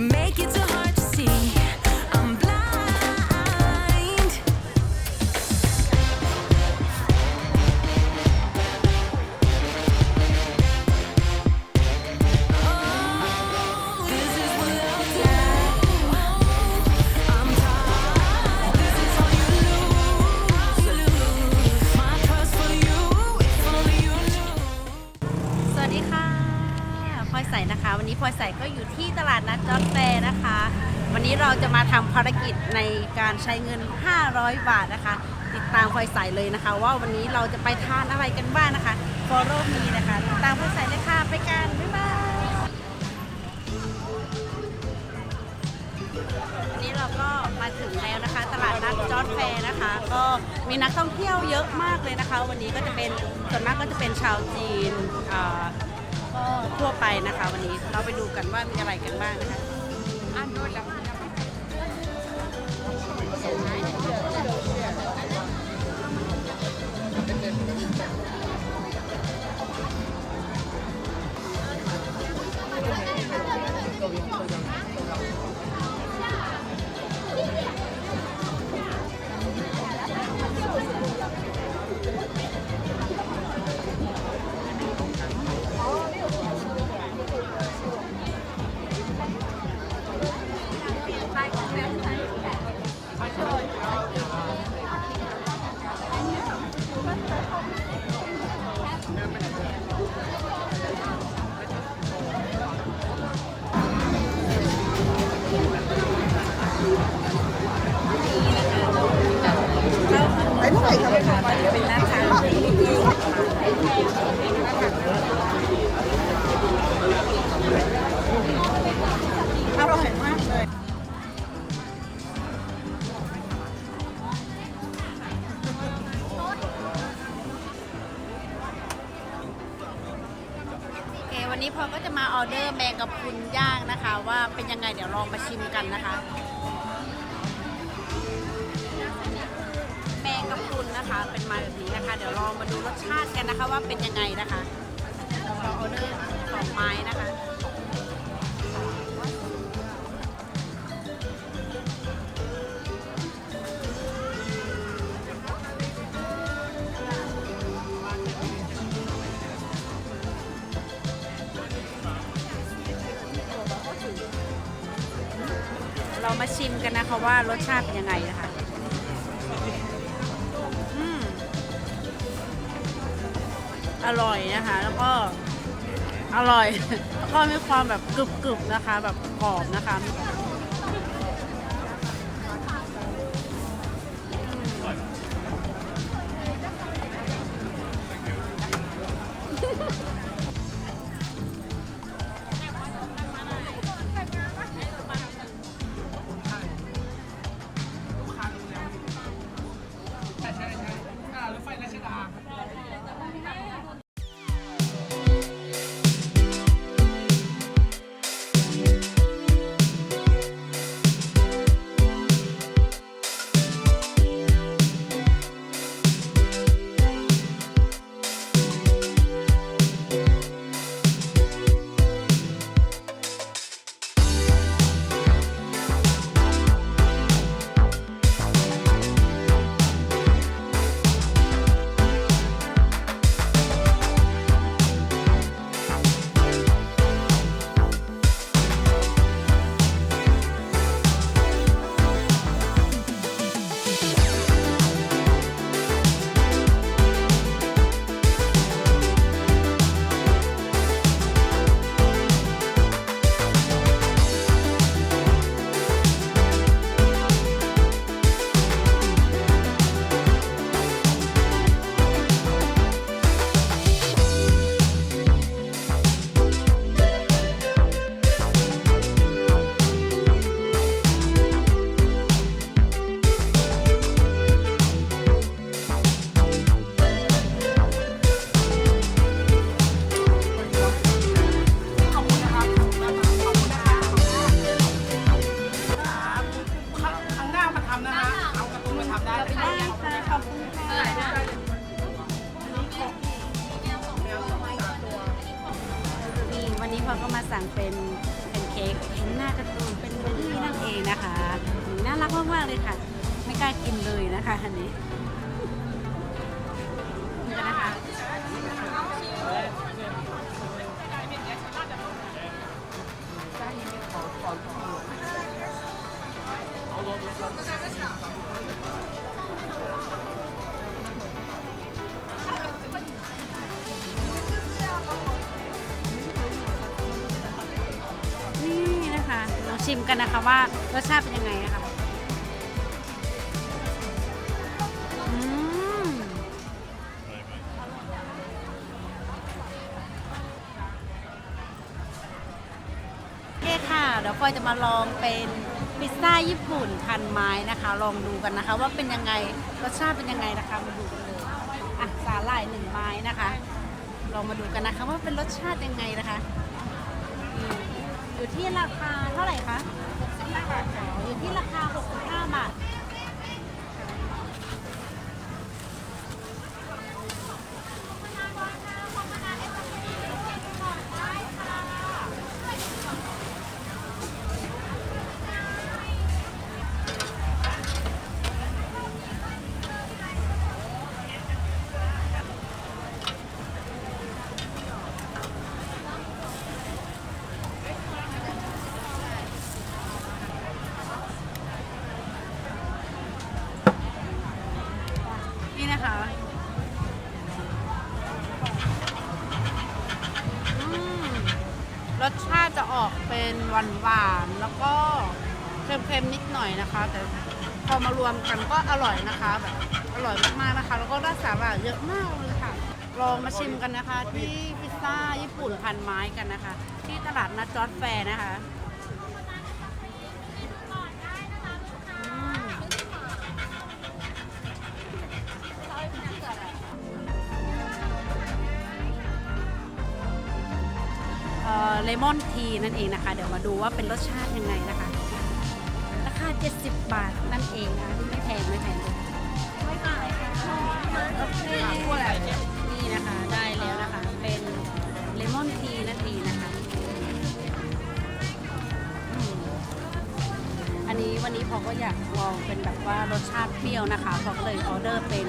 make วันนี้เราจะมาทำภารกิจในการใช้เงิน 500 บาทนะคะ ติดตามพลอยใสเลยนะคะ ว่าวันนี้เราจะไปทานอะไรกันบ้างนะคะ follow me นะคะ ติดตามพลอยใสเลยค่ะ ไปกัน บ๊ายบายวันนี้เราก็มาถึงแล้วนะคะ ตลาดนัดจอร์แฟร์นะคะ ก็มีนักท่องเที่ยวเยอะมากเลยนะคะ วันนี้ก็จะเป็นส่วนมากก็จะเป็นชาวจีนอ่าก็ทั่วไปนะคะ วันนี้เราไปดูกันว่ามีอะไรกันบ้างนะคะเป็น เควันก็จะมาออเดอร์แมงกะพรุนย่างนะคะ ว่าเป็นยังไงเดี๋ยวลองมาชิมกันนะคะ แมงกะพรุนนะคะ เป็นมาแบบนี้นะคะ เดี๋ยวลองมาดูรสชาติกันนะคะว่าเป็นยังไงนะคะเราออเดอร์สองไม้นะคะ เรามาชิมกันนะคะว่ารสชาติเป็นยังไงนะคะอืมอร่อยนะคะ แล้วก็อร่อย แล้วก็มีความแบบกรึบๆนะคะ แบบกรอบนะคะ เลยนะคะอันนี้นี่นะคะนี่นะคะลองชิมกันนะคะว่ารสชาติเป็นยังไงนะคะ ค่ะเดี๋ยวพลอยจะมาลองเป็นพิซซ่าญี่ปุ่นพันไม้นะคะ ลองดูกันนะคะ ว่าเป็นยังไงรสชาติเป็นยังไงนะคะมาดูกันเลยอะสาหร่ายหนึ่งไม้นะคะ ลองมาดูกันนะคะว่าเป็นรสชาติยังไงนะคะอืมอยู่ที่ราคาเท่าไหร่คะ65บาทอยู่ที่ราคา65บาท อนหวานแล้วก็เค็มๆนิดหน่อยนะคะ แต่พอมารวมกันก็อร่อยนะคะแบบอร่อยมากๆนะคะ แล้วก็ได้สาหร่ายเยอะมากเลยค่ะ ลองมาชิมกันนะคะ ที่พิซซ่าญี่ปุ่นพันไม้กันนะคะ ที่ตลาดนัดจอร์ดแฟร์นะคะ เลมอนทีนั่นเองนะคะ เดี๋ยวมาดูว่าเป็นรสชาติยังไงนะคะ ราคา 70 บาทนั่นเองนะไม่แพงไม่แพงเลยไม่แพงโอเคนี่นะคะได้แล้วนะคะ เป็นเลมอนทีนั่นเองนะคะ อันนี้วันนี้พอก็อยากลองเป็นแบบว่ารสชาติเปรี้ยวนะคะ พอก็เลยออเดอร์เป็น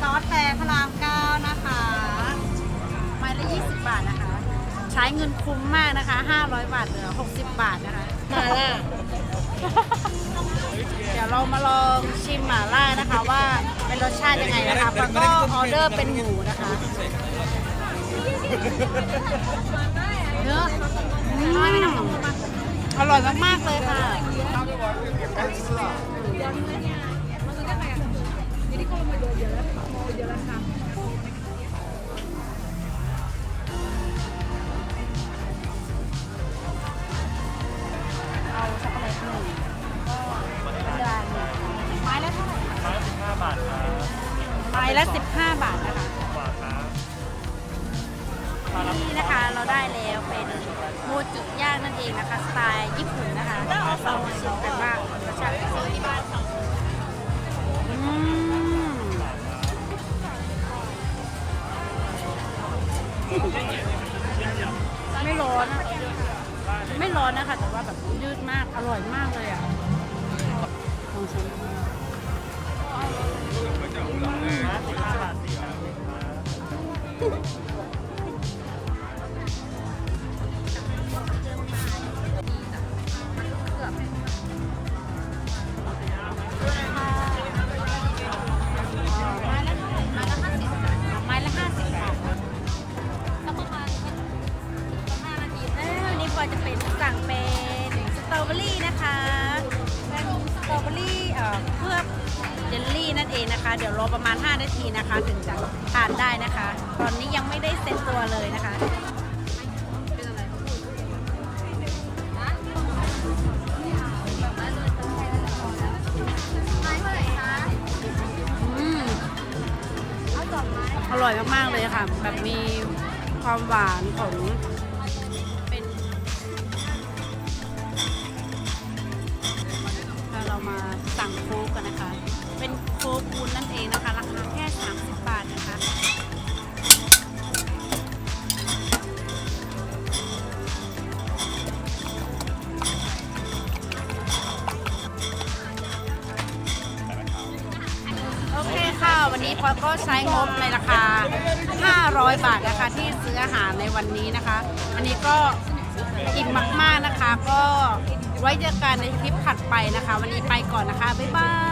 ซอสแฟร์พระรามเก้านะคะไม้ละ 20 บาทนะคะ ใช้เงินคุ้มมากนะคะ 500 บาทเหลือ 60 บาทนะคะหม่าล่า เดี๋ยวเรามาลองชิมหม่าล่านะคะว่าเป็นรสชาติยังไงนะคะแล้วก็ออเดอร์เป็นหมูนะคะเนื้ออืมอร่อยมากๆเลยค่ะเละ 15 บาทนะคะบาทครับนี่นะคะเราได้แล้วเป็นโมจุย่างนั่นเองนะคะสไตล์ญี่ปุ่นนะคะเรามาชิมกันว่ารสชาติเป็นยังไงอืมไม่ร้อนนะไม่ร้อนนะคะ แต่ว่าแบบยืดมากอร่อยมากเลยอะลองชิม15 Ha ha ha! เดี๋ยวรอประมาณ 5 นาทีนะคะ ถึงจะทานได้นะคะ ตอนนี้ยังไม่ได้เซ็ตตัวเลยนะคะอร่อยมาก ๆ เลยค่ะ แบบมีความหวานของเป็นเรามาสั่งโค้กกันนะคะ เป็นโค้กบุ นี้พอก็ใช้งบในราคา 500 บาทนะคะ ที่ซื้ออาหารในวันนี้นะคะ อันนี้ก็อิ่มมาก ๆนะคะ ก็ไว้เจอกันในคลิปถัดไปนะคะ วันนี้ไปก่อนนะคะ บ๊ายบาย